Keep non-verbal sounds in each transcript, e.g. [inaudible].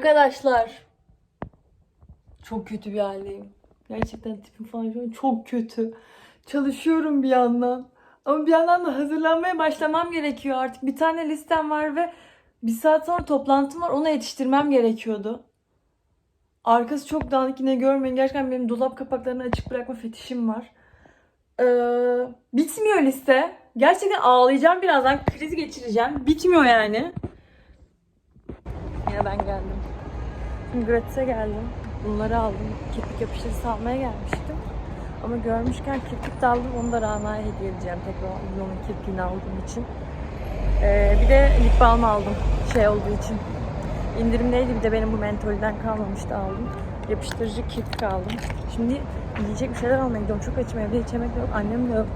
Arkadaşlar. Çok kötü bir haldeyim. Gerçekten tipim falan şu an çok kötü. Çalışıyorum bir yandan. Ama bir yandan da hazırlanmaya başlamam gerekiyor artık. Bir tane listem var ve bir saat sonra toplantım var. Ona yetiştirmem gerekiyordu. Arkası çok dağınık yine görmeyin. Gerçekten benim dolap kapaklarını açık bırakma fetişim var. Ee, bitmiyor liste. Gerçekten ağlayacağım birazdan. Kriz geçireceğim. Bitmiyor yani. Yine ben geldim. Şimdi Gratis'e geldim. Bunları aldım. Kirpik yapıştırıcısı almaya gelmiştim. Ama görmüşken kirpik de aldım. Onu da Rana'ya hediye edeceğim. Tekrar onun kirpiğini aldığım için. Ee, bir de lip balm aldım. Şey olduğu için. İndirimdeydi bir de benim bu mentolden kalmamıştı aldım. Yapıştırıcı kirpik aldım. Şimdi yiyecek bir şeyler almaya gidiyorum. Çok açım evde hiç yok. Annem de yok.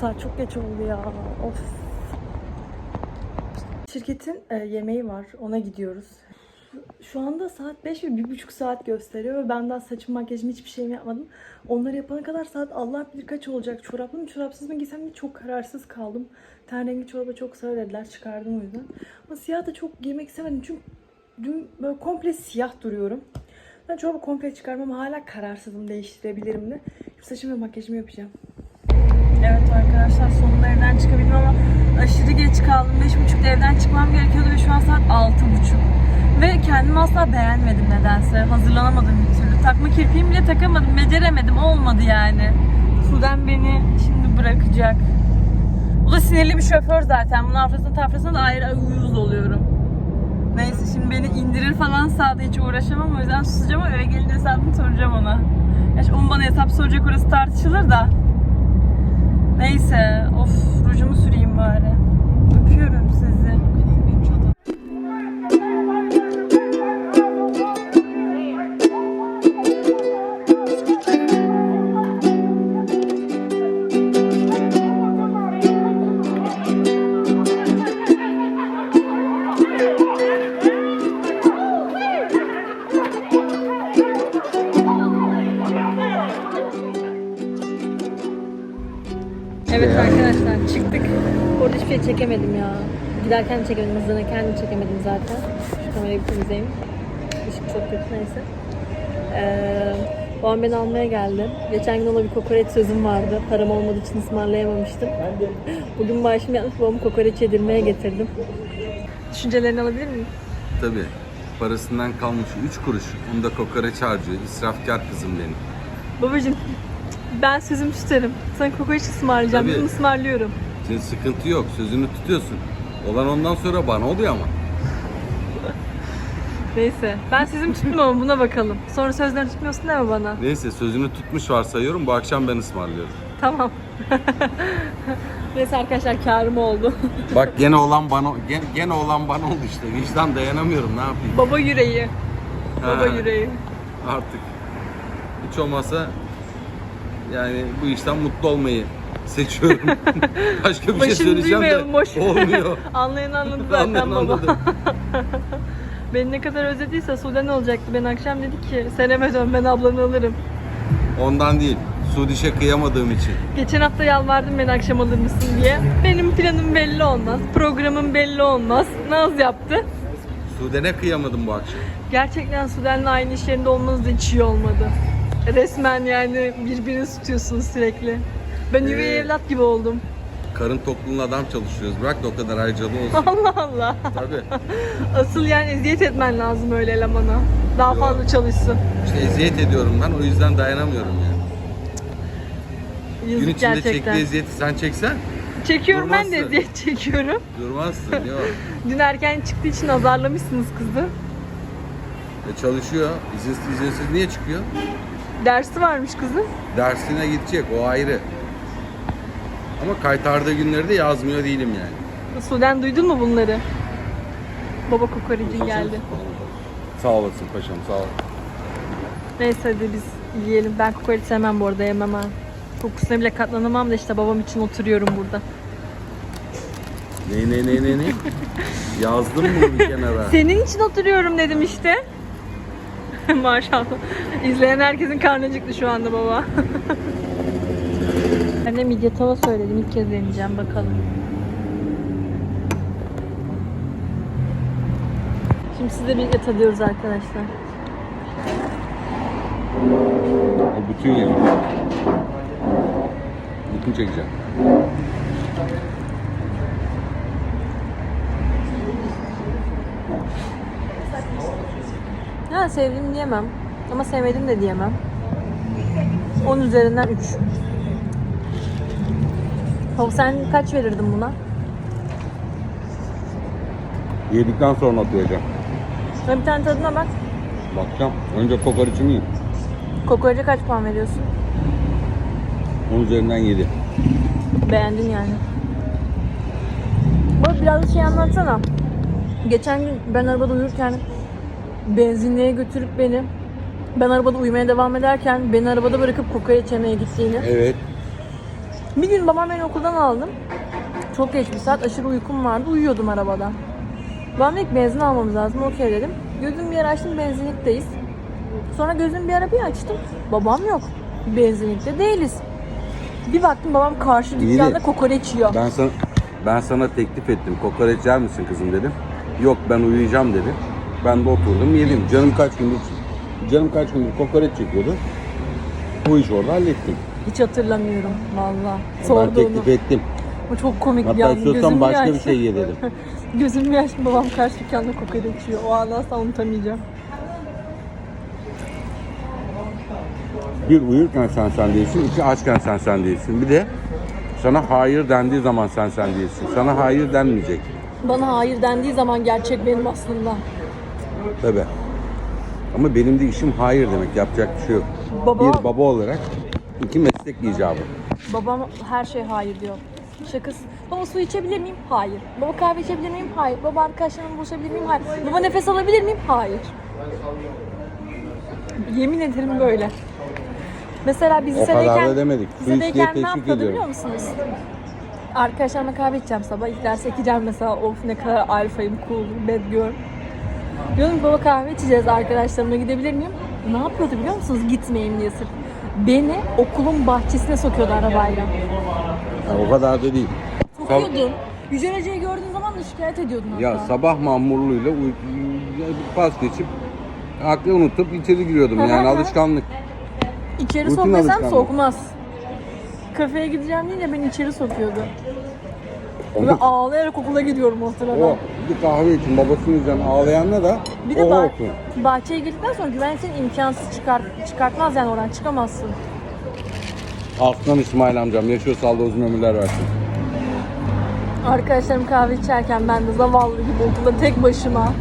Saat çok geç oldu ya. Of. Şirketin e, yemeği var. Ona gidiyoruz. Şu anda saat 5 ve bir buçuk saat gösteriyor ve ben daha saçım makyajımı hiçbir şeyimi yapmadım. Onları yapana kadar saat Allah bilir kaç olacak. Çoraplı mı çorapsız mı giysem diye çok kararsız kaldım. Ten rengi çoraba çok sarı dediler. Çıkardım o yüzden. Ama siyah da çok giymek istemedim çünkü dün böyle komple siyah duruyorum. Ben çorabı komple çıkarmam hala kararsızım değiştirebilirim de. Saçımı ve makyajımı yapacağım. Evet arkadaşlar sonunda evden çıkabildim ama aşırı geç kaldım. Beş buçukta evden çıkmam gerekiyordu ve şu an saat altı buçuk. Ve kendimi asla beğenmedim nedense. Hazırlanamadım bir türlü. Takma kirpiğimi bile takamadım. Beceremedim. Olmadı yani. Sudan beni şimdi bırakacak. Bu da sinirli bir şoför zaten. Bunun haftasına tafrasına da ayrı uyuz oluyorum. Neyse şimdi beni indirir falan sağda hiç uğraşamam. O yüzden susacağım ama eve gelince hesabını soracağım ona. Gerçi onun bana hesap soracak orası tartışılır da. Neyse, of rujumu süreyim bari. Giderken de çekemedim. Hızlanırken de çekemedim zaten. Şu kamerayı bir temizleyeyim. Işık çok kötü neyse. Ee, babam beni almaya geldi. Geçen gün ona bir kokoreç sözüm vardı. Param olmadığı için ısmarlayamamıştım. [laughs] Bugün bağışım yapmış babamı kokoreç yedirmeye getirdim. Düşüncelerini alabilir miyim? Tabii. Parasından kalmış 3 kuruş. Onu da kokoreç harcıyor. İsrafkar kızım benim. Babacım ben sözümü tutarım. Sana kokoreç ısmarlayacağım. Tabii. Bunu ısmarlıyorum. Senin sıkıntı yok. Sözünü tutuyorsun. Olan ondan sonra bana oluyor ama. Neyse. Ben tuttum ama buna bakalım. Sonra sözlerini tutmuyorsun deme bana. Neyse sözünü tutmuş varsayıyorum. Bu akşam ben ısmarlıyorum. Tamam. [laughs] Neyse arkadaşlar karım oldu. Bak gene olan bana gene, gene olan bana oldu işte. Vicdan dayanamıyorum. Ne yapayım? Baba yüreği. Baba Ha, yüreği. Artık. Hiç olmazsa yani bu işten mutlu olmayı seçiyorum. [laughs] Başka bir şey Başını söyleyeceğim de duymayalım boş. olmuyor. Anlayan anladı zaten Anladım, baba. [laughs] Beni ne kadar özlediyse Sude ne olacaktı? Ben akşam dedi ki sen eve dön ben ablanı alırım. Ondan değil. Sudiş'e kıyamadığım için. Geçen hafta yalvardım beni akşam alır mısın diye. Benim planım belli olmaz. Programım belli olmaz. Naz yaptı. Suden'e kıyamadım bu akşam. Gerçekten Suden'le aynı iş yerinde olmanız da hiç iyi olmadı. Resmen yani birbirini tutuyorsunuz sürekli. Ben üvey Ee, evlat gibi oldum. Karın tokluğunda adam çalışıyoruz. Bırak da o kadar ayrıcalığı olsun. [laughs] Allah Allah. Tabii. Asıl yani eziyet etmen lazım öyle elemana. Daha Yok. fazla çalışsın. İşte eziyet ediyorum ben. O yüzden dayanamıyorum yani. Gün Yazık içinde gerçekten. çektiği eziyeti sen çeksen Çekiyorum ben de Durmazsın. eziyet çekiyorum. durmazsın. Yok. [laughs] Dün erken çıktığı için azarlamışsınız kızı. E çalışıyor. İzinsiz, izinsiz niye çıkıyor? Dersi varmış kızın. Dersine gidecek. O ayrı. Ama kaytardığı günleri de yazmıyor değilim yani. Suden duydun mu bunları? Baba kokoricin geldi. Sağ olasın paşam sağ ol. Neyse hadi biz yiyelim. Ben kokoreç sevmem bu arada yemem ha. Kokusuna bile katlanamam da işte babam için oturuyorum burada. Ne ne ne ne ne? [laughs] Yazdım bunu bir kenara. Senin için oturuyorum dedim işte. [laughs] Maşallah. İzleyen herkesin karnı acıktı şu anda baba. [laughs] ben de midye tava söyledim. İlk kez deneyeceğim bakalım. Şimdi sizle birlikte tadıyoruz arkadaşlar. O bütün yemek. Bütün çekeceğim. Ya sevdim diyemem. Ama sevmedim de diyemem. 10 üzerinden 3. Hop sen kaç verirdin buna? Yedikten sonra atlayacağım. Ben bir tane tadına bak. Bakacağım. Önce kokoreçimi yiyeyim. Kokoreçe kaç puan veriyorsun? 10 üzerinden 7. Beğendin yani. Bak biraz şey anlatsana. Geçen gün ben arabada uyurken benzinliğe götürüp beni ben arabada uyumaya devam ederken beni arabada bırakıp kokoreç yemeye gittiğini. Evet. Bir gün babam beni okuldan aldım. Çok geç bir saat aşırı uykum vardı. Uyuyordum arabada. Babam dedi benzin almamız lazım. Okey dedim. Gözüm bir ara açtım benzinlikteyiz. Sonra gözüm bir ara bir açtım. Babam yok. Benzinlikte değiliz. Bir baktım babam karşı İyi de- dükkanda kokoreç yiyor. Ben sana ben sana teklif ettim. Kokoreç yer misin kızım dedim. Yok ben uyuyacağım dedi. Ben de oturdum yedim. Canım kaç gündür canım kaç gündür kokoreç çekiyordu. Bu iş orada hallettim. Hiç hatırlamıyorum valla. Ben Sorduğunu. teklif ettim. O çok komik Hatta bir an. istiyorsan başka bir açtım. şey ye dedim. [laughs] Gözümü açtım babam karşı dükkanda kokoreç yiyor. O anı asla unutamayacağım. Bir uyurken sen sen değilsin, iki açken sen sen değilsin. Bir de sana hayır dendiği zaman sen sen değilsin. Sana hayır denmeyecek. Bana hayır dendiği zaman gerçek benim aslında. Tabi. Ama benim de işim hayır demek. Yapacak bir şey yok. Baba- Bir baba olarak iki meslek icabı. Babam her şey hayır diyor. Şakası. Baba su içebilir miyim? Hayır. Baba kahve içebilir miyim? Hayır. Baba arkadaşlarımla buluşabilir miyim? Hayır. Baba nefes alabilir miyim? Hayır. Yemin ederim böyle. Mesela biz O kadar lisedeyken, da demedik. Su iç diye lisedeyken ne teşvik yapıyordu ediyorum. biliyor musunuz? Arkadaşlarımla kahve içeceğim sabah. İlk derse gideceğim mesela. Of ne kadar alfayım, cool, bad girl. Diyorum ki baba kahve içeceğiz arkadaşlarımla gidebilir miyim? Ne yapıyordu biliyor musunuz? Gitmeyeyim diye sırf. Beni okulun bahçesine sokuyordu arabayla. Ya o kadar da değil. Sokuyordun. Yücel Hoca'yı gördüğün zaman da şikayet ediyordun hatta. ya sabah mamurluğuyla uy- pas geçip aklı unutup içeri giriyordum. Yani alışkanlık. İçeri rutin sok desem alışkanlık. sokmaz. Kafeye gideceğim deyince beni içeri sokuyordu. Ve Onu, ağlayarak okula gidiyorum o sırada. o bir kahve için babasının üzerine ağlayanla da Bir de o bah- olsun. bahçeye girdikten sonra güvenlik seni imkansız çıkar çıkartmaz yani oradan çıkamazsın. Aslan İsmail amcam yaşıyorsa Allah uzun ömürler versin. Arkadaşlarım kahve içerken ben de zavallı gibi okulda tek başıma.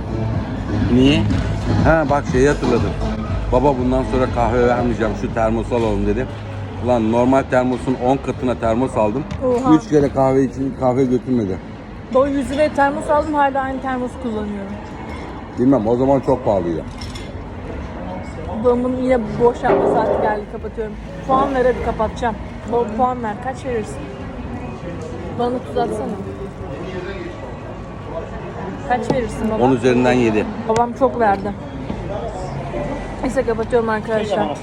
Niye? Ha bak şeyi hatırladım. Baba bundan sonra kahve vermeyeceğim şu termosu alalım dedi. Ulan normal termosun 10 katına termos aldım. Oha. 3 kere kahve için kahve götürmedi. 100 liraya termos aldım hala aynı termosu kullanıyorum. Bilmem o zaman çok pahalıydı. Babamın yine boş yapma saati geldi kapatıyorum. Puan ver hadi kapatacağım. Baba puan ver kaç verirsin? Bana tuz atsana. Kaç verirsin baba? 10 üzerinden 7. Babam çok verdi. Neyse kapatıyorum arkadaşlar.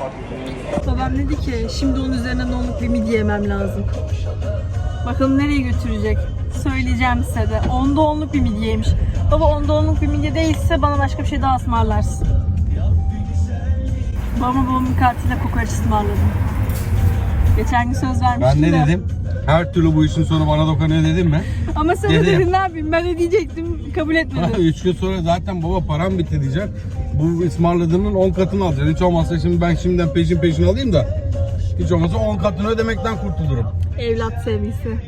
Babam dedi ki şimdi onun üzerine onluk bir midye yemem lazım. Bakalım nereye götürecek? Söyleyeceğim size de. Onda onluk bir midyeymiş. Baba onda onluk bir midye değilse bana başka bir şey daha ısmarlarsın. Babama babamın kartıyla kokoreç ısmarladım. Geçen gün söz vermiştim de. Her türlü bu işin sonu bana dokunuyor dedim mi? Ama sen Dedim. de dedin ne yapayım ben ödeyecektim kabul etmedin. 3 gün sonra zaten baba param bitti diyecek. Bu ısmarladığının 10 katını alacaksın. Hiç olmazsa şimdi ben şimdiden peşin peşin alayım da hiç olmazsa 10 katını ödemekten kurtulurum. Evlat sevgisi.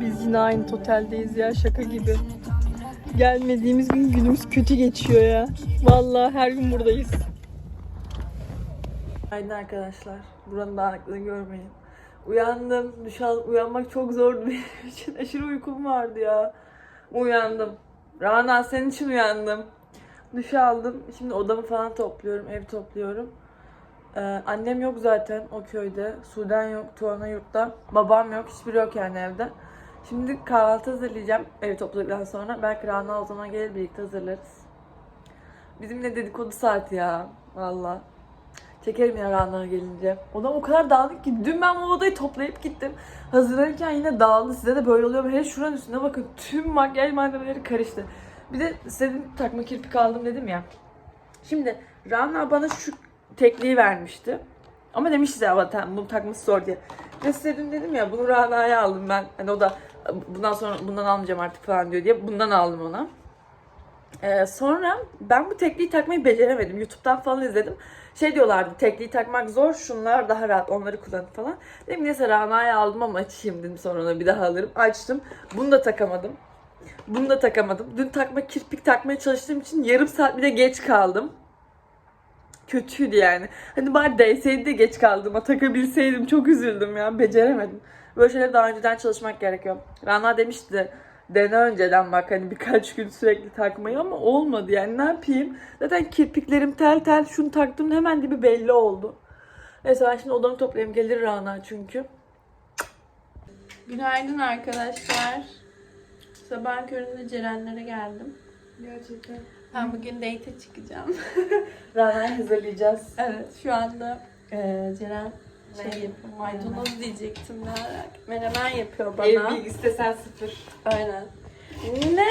Biz yine aynı toteldeyiz ya şaka gibi. Gelmediğimiz gün günümüz kötü geçiyor ya. Vallahi her gün buradayız. Haydi arkadaşlar. Buranın dağınıklığını görmeyin. Uyandım. Duş al uyanmak çok zordu benim için. [laughs] Aşırı uykum vardı ya. Uyandım. Rana senin için uyandım. Duş aldım. Şimdi odamı falan topluyorum. Ev topluyorum. Ee, annem yok zaten o köyde. Sudan yok, Tuana yurtta. Babam yok, hiçbiri yok yani evde. Şimdi kahvaltı hazırlayacağım evi topladıktan sonra. Belki Rana o zaman gelir birlikte hazırlarız. Bizim de dedikodu saati ya. Valla. Çekerim ya Rana gelince. Odam o kadar dağınık ki. Dün ben bu odayı toplayıp gittim. Hazırlanırken yine dağıldı. Size de böyle oluyor. Hele şuranın üstüne bakın. Tüm makyaj malzemeleri karıştı. Bir de size dedim, takma kirpik aldım dedim ya. Şimdi Rana bana şu tekliği vermişti. Ama demişti zaten bunu takması zor diye. Ve dedim ya bunu Rana'ya aldım ben. Hani o da bundan sonra bundan almayacağım artık falan diyor diye bundan aldım ona. Ee, sonra ben bu tekliği takmayı beceremedim. YouTube'dan falan izledim. Şey diyorlardı tekliği takmak zor şunlar daha rahat onları kullan falan. Dedim neyse Rana'ya aldım ama açayım dedim sonra ona bir daha alırım. Açtım. Bunu da takamadım. Bunu da takamadım. Dün takma kirpik takmaya çalıştığım için yarım saat bir de geç kaldım. Kötüydü yani. Hani bari değseydi de geç kaldım. ama Takabilseydim çok üzüldüm ya. Beceremedim. Böyle şeyler daha önceden çalışmak gerekiyor. Rana demişti dene önceden bak hani birkaç gün sürekli takmayı ama olmadı yani ne yapayım. Zaten kirpiklerim tel tel şunu taktım hemen dibi belli oldu. Neyse ben şimdi odamı toplayayım gelir Rana çünkü. Günaydın arkadaşlar. Sabah köründe Cerenlere geldim. Gerçekten. Ben bugün date çıkacağım. [laughs] Rana'yı hazırlayacağız. evet şu anda e, Ceren şey yapıyor. Maydanoz diyecektim ne ara. Menemen yapıyor bana. Ev bilgisi sen sıfır. Aynen. Ne?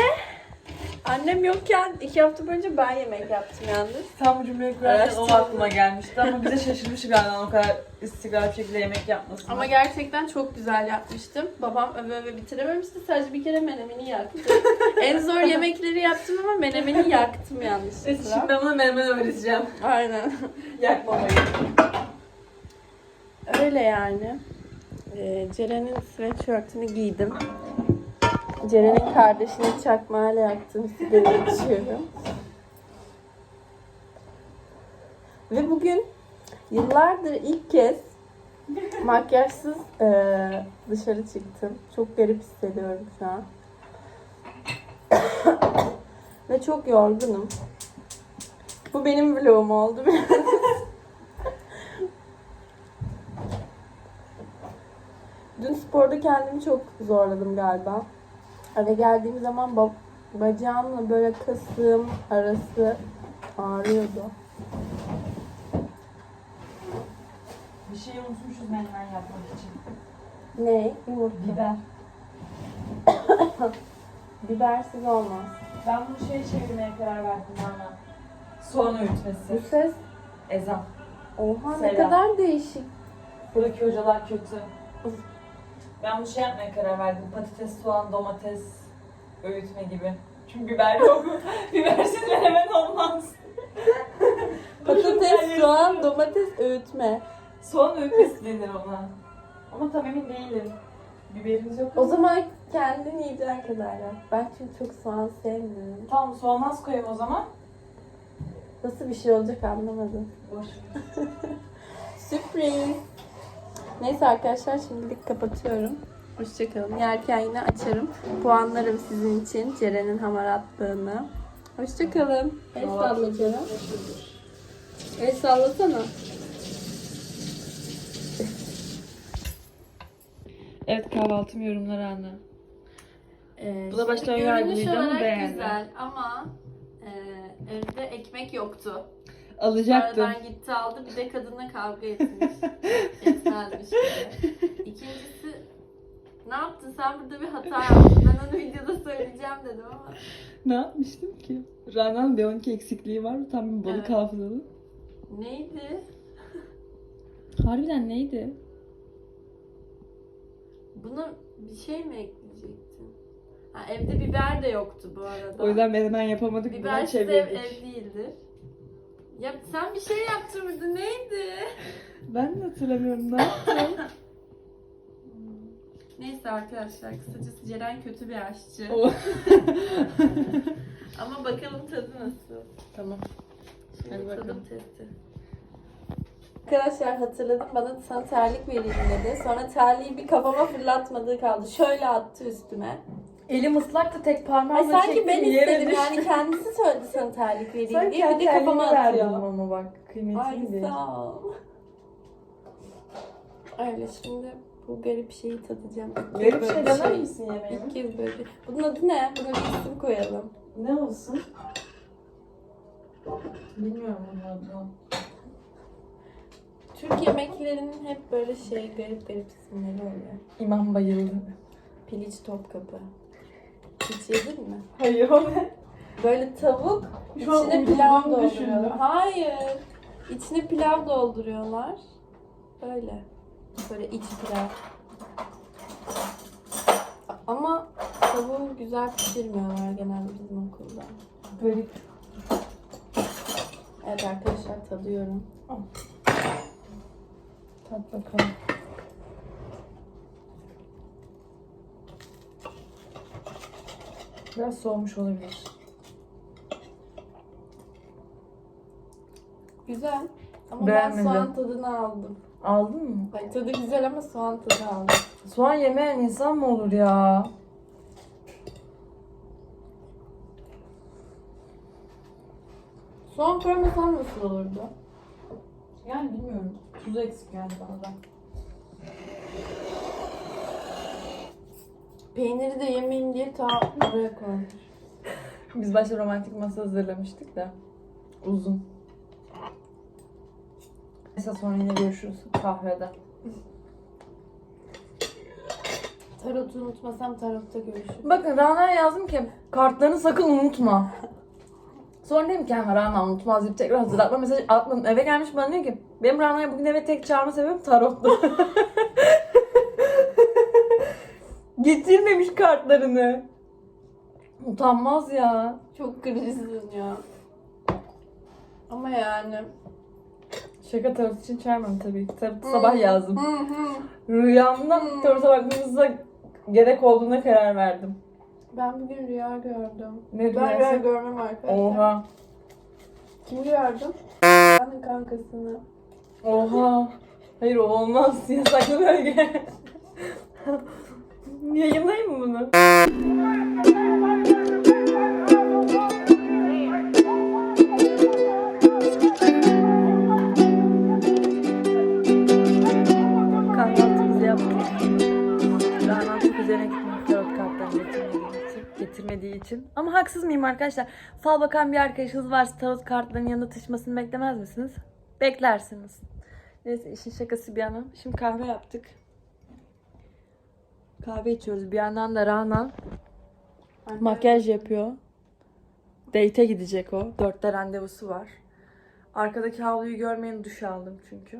Annem yokken iki hafta boyunca ben yemek yaptım yalnız. Tam bu cümleyi kurarken o Araştırdım. aklıma gelmişti ama bize şaşırmıştık galiba o kadar istikrarlı bir şekilde yemek yapmasın. Ama gerçekten çok güzel yapmıştım. Babam öve öve bitirememişti. Sadece bir kere menemeni yaktı. [laughs] en zor yemekleri yaptım ama menemeni yaktım Neyse, yanlışlıkla. şimdi ben buna menemen öğreteceğim. Aynen. Yakmamayı. Öyle yani. Ee, Ceren'in sweatshirt'ünü giydim. Ceren'in kardeşini çakmağıyla yaktım. Sigara içiyorum. Ve bugün yıllardır ilk kez makyajsız eee, dışarı çıktım. Çok garip hissediyorum şu an. [coughs] Ve çok yorgunum. Bu benim vlogum oldu. [laughs] Dün sporda kendimi çok zorladım galiba. Eve geldiğim zaman ba- bacağımla böyle kasığım arası ağrıyordu. Bir şey unutmuşuz menemen yapmak için. Ne? Yumurta. Biber. [coughs] Bibersiz olmaz. Ben bunu şey çevirmeye karar verdim bana. Soğan Bu öğütmesi. ses Ezan. oha ne Selam. kadar değişik. Buradaki hocalar kötü. Ben bu şey yapmaya karar verdim. Patates, soğan, domates öğütme gibi. Çünkü biber yok. [laughs] Bibersiz menemen olmaz. [laughs] Patates, soğan, domates öğütme. Soğan öğütmesi denir ona. Ama tam emin değilim. Biberimiz yok. O zaman kendin yiyeceğin kadar yap. Ben çünkü çok soğan sevmiyorum. Tamam soğan az koyayım o zaman. Nasıl bir şey olacak anlamadım. Boş. [laughs] Sürpriz. Neyse arkadaşlar şimdilik kapatıyorum. Hoşçakalın. Yerken yine açarım. Puanlarım sizin için Ceren'in hamaratlığını. Hoşçakalın. El salla Ceren. El sallasana. Evet kahvaltım yorumları anne. Ee, Bu da baştan yargılıydı ama beğendim. güzel ama e, evde ekmek yoktu. Alacaktım. Aradan gitti aldı bir de kadınla kavga etmiş. Gibi. İkincisi ne yaptın sen burada bir hata yaptın. Ben onu videoda söyleyeceğim dedim ama. Ne yapmıştım ki? Rana'nın B12 eksikliği var mı? Tam bir balık Evet. hafızalı. Neydi? Harbiden neydi? Buna bir şey mi ekleyecektin? Ha, evde biber de yoktu bu arada. O yüzden menemen yapamadık. Buna Bibersiz ev, çevirdik. ev değildir. Ya sen bir şey yaptırmadın neydi? Ben de hatırlamıyorum ne yaptım. [laughs] Neyse arkadaşlar kısacası Ceren kötü bir aşçı. O- [laughs] Ama bakalım tadı nasıl. tamam. Şimdi Hadi bakalım. tadım testi. Arkadaşlar hatırladım bana sana terlik vereyim dedi. Sonra terliği bir kafama fırlatmadığı kaldı. Şöyle attı üstüme. Elim ıslak da tek Ay parmağımla sanki ben istedim yani [laughs] kendisi söyledi sana terlik vereyim Sanki diye bir de kafama elime verdim atıyor. ama bak Ay kıymetliydi. sağ ol. Öyle şimdi bu garip şeyi tadacağım. İlk Garip kez şey böyle dener misin yemeğimi? İlk kez böyle. Bunun adı ne? Buna bir isim koyalım. Ne olsun? Bilmiyorum bunun adını. Türk yemeklerinin hep böyle şey garip garip isimleri oluyor. İmam bayıldı. Piliç Topkapı. Hiç yedin mi? Hayır o ne? Böyle tavuk, Şu an içine pilav düşündüm. dolduruyorlar. Hayır. İçine pilav dolduruyorlar. Böyle. Böyle iç pilav. Ama tavuğu güzel pişirmiyorlar genelde bizim okulda. Garip. Evet arkadaşlar tadıyorum. Tat bakalım. Biraz soğumuş olabilir. Güzel. Ama Beğenmedim. ben soğan tadını aldım. Aldın mı? Ay, tadı güzel ama soğan tadı aldım. Soğan yemeyen insan mı olur ya? Soğan koymasam nasıl olurdu? Yani bilmiyorum. Tuzu eksik yani bana da. Peyniri de yemeyeyim diye ta buraya koymuş. [laughs] Biz başta romantik masa hazırlamıştık da. Uzun. Neyse sonra yine görüşürüz kahvede. Tarotu unutmasam tarotta görüşürüz. Bakın Rana'ya yazdım ki kartlarını sakın unutma. Sonra dedim ki yani Rana unutmaz deyip tekrar hatırlatma mesaj atmadım. Eve gelmiş bana diyor ki benim Rana'yı bugün eve tek çağırma sebebim tarottu. [laughs] Getirmemiş kartlarını. Utanmaz ya. Çok kırıcısın ya. Ama yani. Şaka tarot için çağırmadım tabii. Tarotu sabah yazdım. Rüyamda tarota bakmamıza gerek olduğuna karar verdim. Ben bugün rüya gördüm. Ne Ben rüya rüyası? görmem arkadaşlar. Oha. Kimi gördüm? Benim kankasını. Oha. Hayır o olmaz. [laughs] Yasaklı bölge. Yayınlayayım mı bunu? Kahvaltımızı yaptık. Çok üzerine gitmek getirmediği için, getirmediği için. Ama haksız mıyım arkadaşlar? Fal bakan bir arkadaşınız varsa tarot kartlarının yanında taşımasını beklemez misiniz? Beklersiniz. Neyse işin şakası bir yana. Şimdi kahve yaptık. Kahve içiyoruz. Bir yandan da Rana makyaj yapıyor. Date'e gidecek o. Dörtte randevusu var. Arkadaki havluyu görmeyin duş aldım çünkü.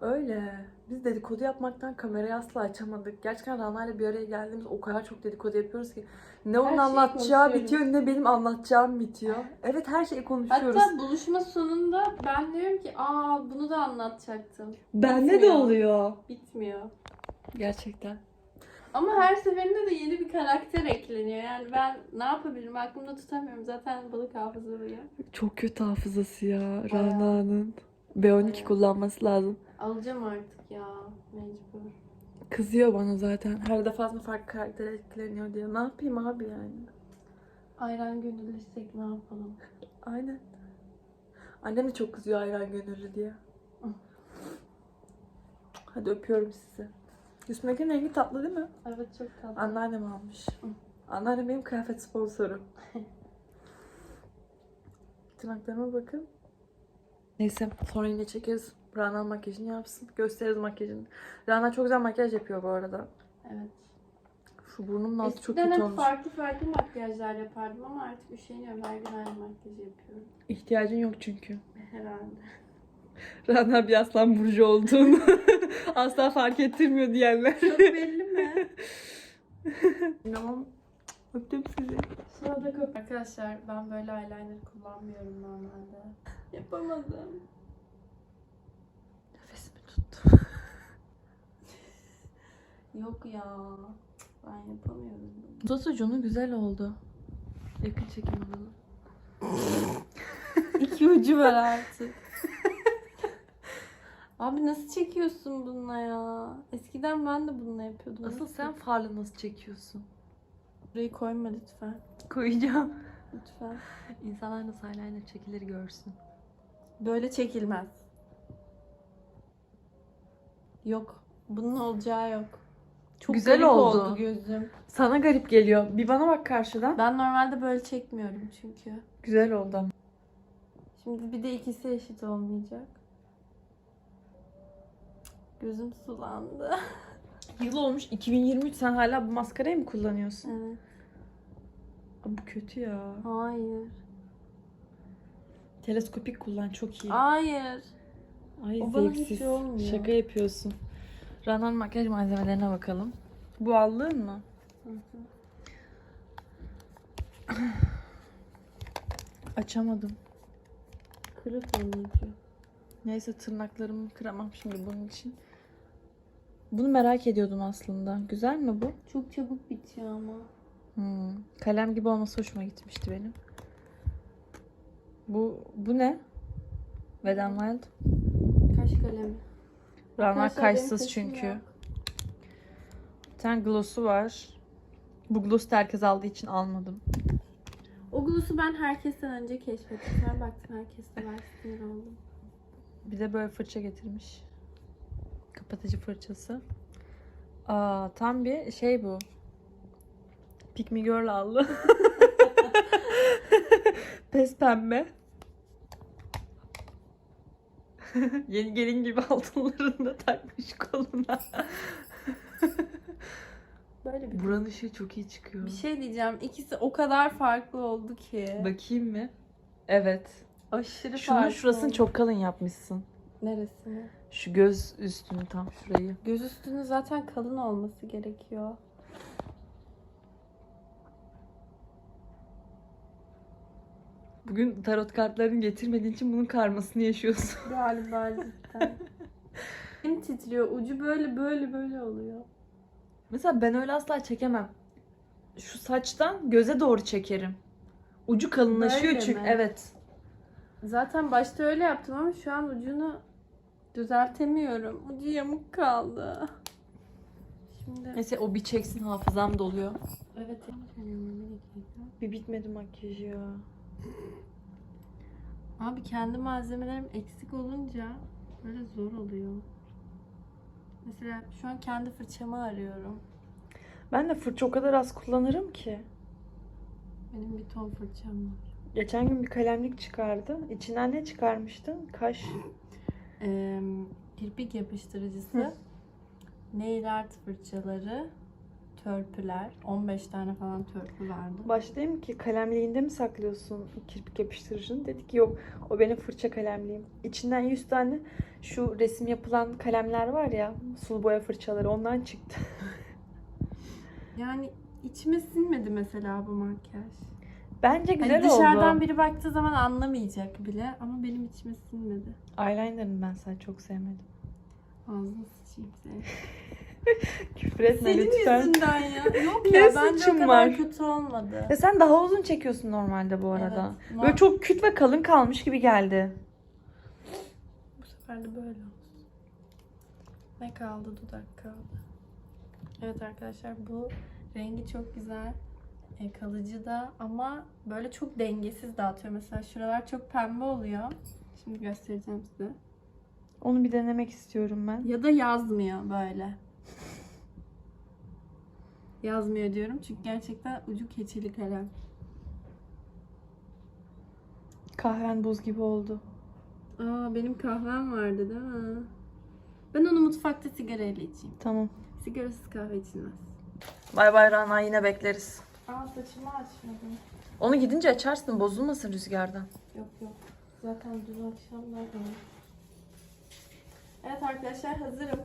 Öyle. Biz dedikodu yapmaktan kamerayı asla açamadık. Gerçekten Rana ile bir araya geldiğimiz o kadar çok dedikodu yapıyoruz ki. Ne onun şeyi anlatacağı konuşuyoruz. bitiyor ne benim anlatacağım bitiyor. Evet her şeyi konuşuyoruz. Hatta buluşma sonunda ben diyorum ki aa bunu da anlatacaktım. Bende de bitmiyor. oluyor. Bitmiyor. Gerçekten. Ama her seferinde de yeni bir karakter ekleniyor. Yani ben ne yapabilirim aklımda tutamıyorum. Zaten balık hafızalıyım. Çok kötü hafızası ya. Rana'nın. B12 Bayağı. kullanması lazım. Alacağım artık ya. Mecbur. Kızıyor bana zaten. Her defasında farklı karakter ekleniyor diye. Ne yapayım abi yani? Ayran gönüllüsek ne yapalım? Aynen. Annem de çok kızıyor ayran gönüllü diye. Hadi öpüyorum sizi. Üstündeki rengi tatlı değil mi? Evet çok tatlı. Anneannem almış. Anneannem benim kıyafet sponsoru. [laughs] Tırnaklarıma bakın. Neyse sonra yine çekeriz. Rana makyajını yapsın. Gösteririz makyajını. Rana çok güzel makyaj yapıyor bu arada. Evet. Şu burnum nasıl çok Eskiden kötü hep olmuş. farklı farklı makyajlar yapardım ama artık üşeniyorum. Her gün aynı makyajı yapıyorum. İhtiyacın yok çünkü. Herhalde. [laughs] Rana bir aslan burcu olduğunu [laughs] [laughs] asla fark ettirmiyor diyenler. Çok belli mi? [laughs] Tamam. Öptüm sizi. Sonra da kap- Arkadaşlar ben böyle eyeliner kullanmıyorum normalde. Yapamadım. Nefesimi tuttu. [laughs] Yok ya. Ben yapamıyorum. Tuz ucunu güzel oldu. Yakın çekim alalım. İki ucu var artık. Abi nasıl çekiyorsun bununla ya? Eskiden ben de bununla yapıyordum. Asıl sen farlı nasıl çekiyorsun? Burayı koyma lütfen. Koyacağım. Lütfen. İnsanlar nasıl eyeliner çekilir görsün. Böyle çekilmez. Yok. Bunun olacağı yok. Çok Güzel garip oldu. gözüm. Sana garip geliyor. Bir bana bak karşıdan. Ben normalde böyle çekmiyorum çünkü. Güzel oldu. Şimdi bir de ikisi eşit olmayacak. Gözüm sulandı. [laughs] Yıl olmuş 2023 sen hala bu maskarayı mı kullanıyorsun? evet. Aa, bu kötü ya. Hayır. Teleskopik kullan çok iyi. Hayır. Ay o bana hiç zevksiz. olmuyor. Şaka yapıyorsun. Rana'nın makyaj malzemelerine bakalım. Bu allığın mı? [clears throat] Açamadım. Kırık onun ucu. Neyse tırnaklarımı kıramam şimdi bunun için. Bunu merak ediyordum aslında. Güzel mi bu? Çok çabuk bitiyor ama. Hmm. Kalem gibi olması hoşuma gitmişti benim. Bu bu ne? Wet n Wild. Kaş kalemi. Rana kaşsız çünkü. yok. Bir tane gloss'u var. Bu gloss'u herkes aldığı için almadım. O gloss'u ben herkesten önce keşfettim. Sonra baktım herkes de var. Sinir oldum. Bir de böyle fırça getirmiş. Kapatıcı fırçası. Aa, tam bir şey bu. Pick Me Girl aldı. [laughs] Pes pembe. [laughs] Yeni gelin gibi altınlarını da takmış koluna. [laughs] Böyle bir Buranın ışığı çok iyi çıkıyor. Bir şey diyeceğim. İkisi o kadar farklı oldu ki. Bakayım mı? Evet. Aşırı Şunun farklı şurasını oldu. çok kalın yapmışsın. Neresini? Şu göz üstünü tam şurayı. Göz üstünün zaten kalın olması gerekiyor. Bugün tarot kartlarını getirmediğin için bunun karmasını yaşıyorsun. [laughs] Galiba cidden. Elim titriyor. Ucu böyle böyle böyle oluyor. Mesela ben öyle asla çekemem. Şu saçtan göze doğru çekerim. Ucu kalınlaşıyor Böyle çünkü. mi? Evet. Zaten başta öyle yaptım ama şu an ucunu düzeltemiyorum. Ucu yamuk kaldı. Şimdi Neyse o bir çeksin hafızam doluyor. evet. Bir bitmedi makyajı ya. Abi kendi malzemelerim eksik olunca böyle zor oluyor. Mesela şu an kendi fırçamı arıyorum. Ben de fırça o kadar az kullanırım ki. Benim bir ton fırçam var. Geçen gün bir kalemlik çıkardı. İçinden ne çıkarmıştın? Kaş. Ee, kirpik yapıştırıcısı, nail art fırçaları, törpüler. 15 tane falan törpü vardı. Başlayayım ki kalemliğinde mi saklıyorsun kirpik yapıştırıcını? Dedi ki yok o benim fırça kalemliğim. İçinden 100 tane şu resim yapılan kalemler var ya sulu boya fırçaları ondan çıktı. [laughs] Yani içime sinmedi mesela bu makyaj. Bence Hani güzel dışarıdan oldu. biri baktığı zaman anlamayacak bile ama benim içime sinmedi. Eyeliner'ını ben sana çok sevmedim. Ağzını sıçayım seni. [laughs] Küfür etme Senin lütfen. yüzünden ya. [laughs] Yok ya bence o kadar var? kötü olmadı. Ya sen daha uzun çekiyorsun normalde bu arada. Evet. Böyle çok küt ve kalın kalmış gibi geldi. Bu sefer de böyle. Ne kaldı? Dudak kaldı. Evet arkadaşlar bu rengi çok güzel. E, kalıcı da ama böyle çok dengesiz dağıtıyor. Mesela şuralar çok pembe oluyor. Şimdi göstereceğim size. Onu bir denemek istiyorum ben. Ya da yazmıyor böyle. [laughs] Yazmıyor diyorum çünkü gerçekten ucu keçeli kalem. Kahven buz gibi oldu. Aa benim kahvem vardı değil mi? Ben onu mutfakta sigarayla içeyim. Tamam. Sigarasız kahve içilmez. Bay bay Rana yine bekleriz. Aa saçımı açmadım. Onu gidince açarsın bozulmasın rüzgardan. Yok yok. Zaten dün akşamlar. Evet arkadaşlar hazırım.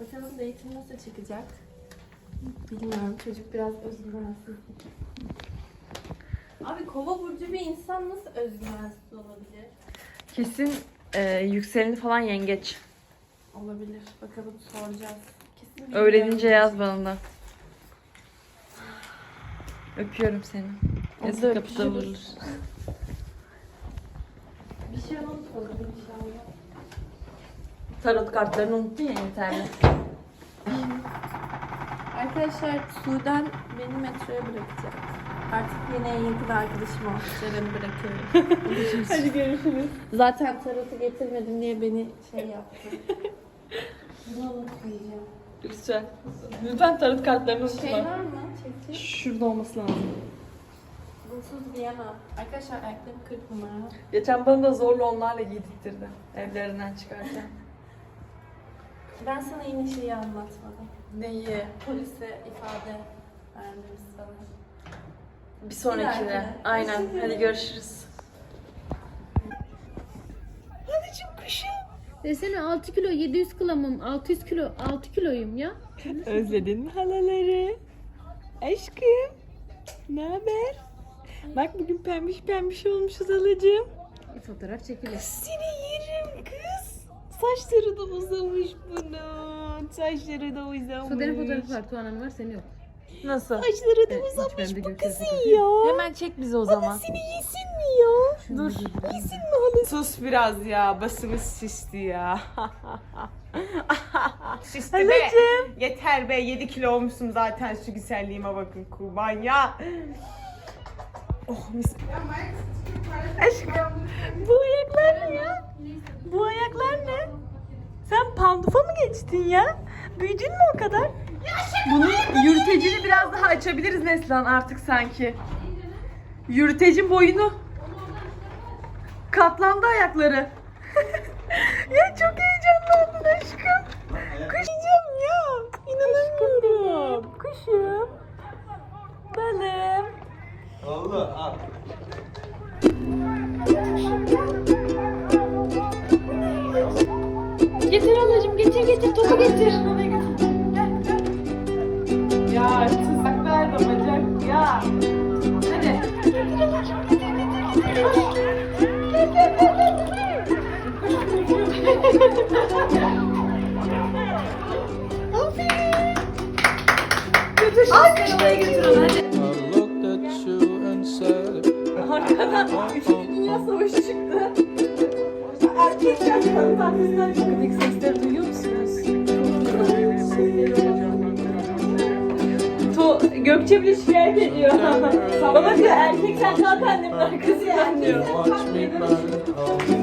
Bakalım date'im nasıl çıkacak? Bilmiyorum. Çocuk biraz özgüvensiz. Abi kova burcu bir insan nasıl özgüvensiz olabilir? Kesin e, yükseleni falan yengeç. Olabilir. Bakalım soracağız. Kesin Öğrenince yaz bana da. Öpüyorum seni. Eski da kapıda vurulur. Bir şey unutmadım inşallah. Tarot kartlarını unuttun ya yeterli. Arkadaşlar Sudan beni metroya bırakacak. Artık yine en yakın arkadaşım oldu. Ceren'i bırakıyorum. Hadi görüşürüz. Zaten tarotu getirmedim diye beni şey yaptı. Bunu unutmayacağım. Lütfen. Lütfen tarot kartlarını Şey var mı? Çekil. Şurada olması lazım. Bunsuz diyemem. Arkadaşlar ayaklarım 40 numara. Geçen bana da zorla onlarla giydirtirdi. Evlerinden çıkarken. Ben sana yine şeyi anlatmadım. Neyi? Polise ifade vermemiz falan. Bir Bir sonrakine. dahakine. Aynen. Hadi görüşürüz. Anneciğim kuşum. Desene 6 kilo 700 gramım 600 kilo 6 kiloyum ya. Özledin mi halaları? Aşkım. Ne haber? Bak bugün pembiş pembiş olmuşuz halacığım. Bir fotoğraf çekilir. Seni yerim kız. Saçları da uzamış bunun. Saçları da uzamış. Sude'nin fotoğrafı var Tuğan'ın var senin yok. Nasıl? Saçları da bir bu kızın ya. Hemen çek bizi o zaman. seni yesin mi ya? Dur. Yesin mi hala? Sus biraz ya. Basımız şişti ya. [laughs] şişti be. Halacığım. Yeter be. 7 kilo olmuşsun zaten şu güzelliğime bakın kurban ya. Oh mis. Aşkım bu ayaklar ne ya? Bu ayaklar ne? Sen pandufa mı geçtin ya? Büyüdün mü o kadar? Bunun yürütecini biraz daha açabiliriz Neslihan artık sanki. Yürütecin boyunu. Katlandı ayakları. [laughs] ya çok heyecanlandın aşkım. Sen kalk annemin arkasından diyor. Watch me burn. All day.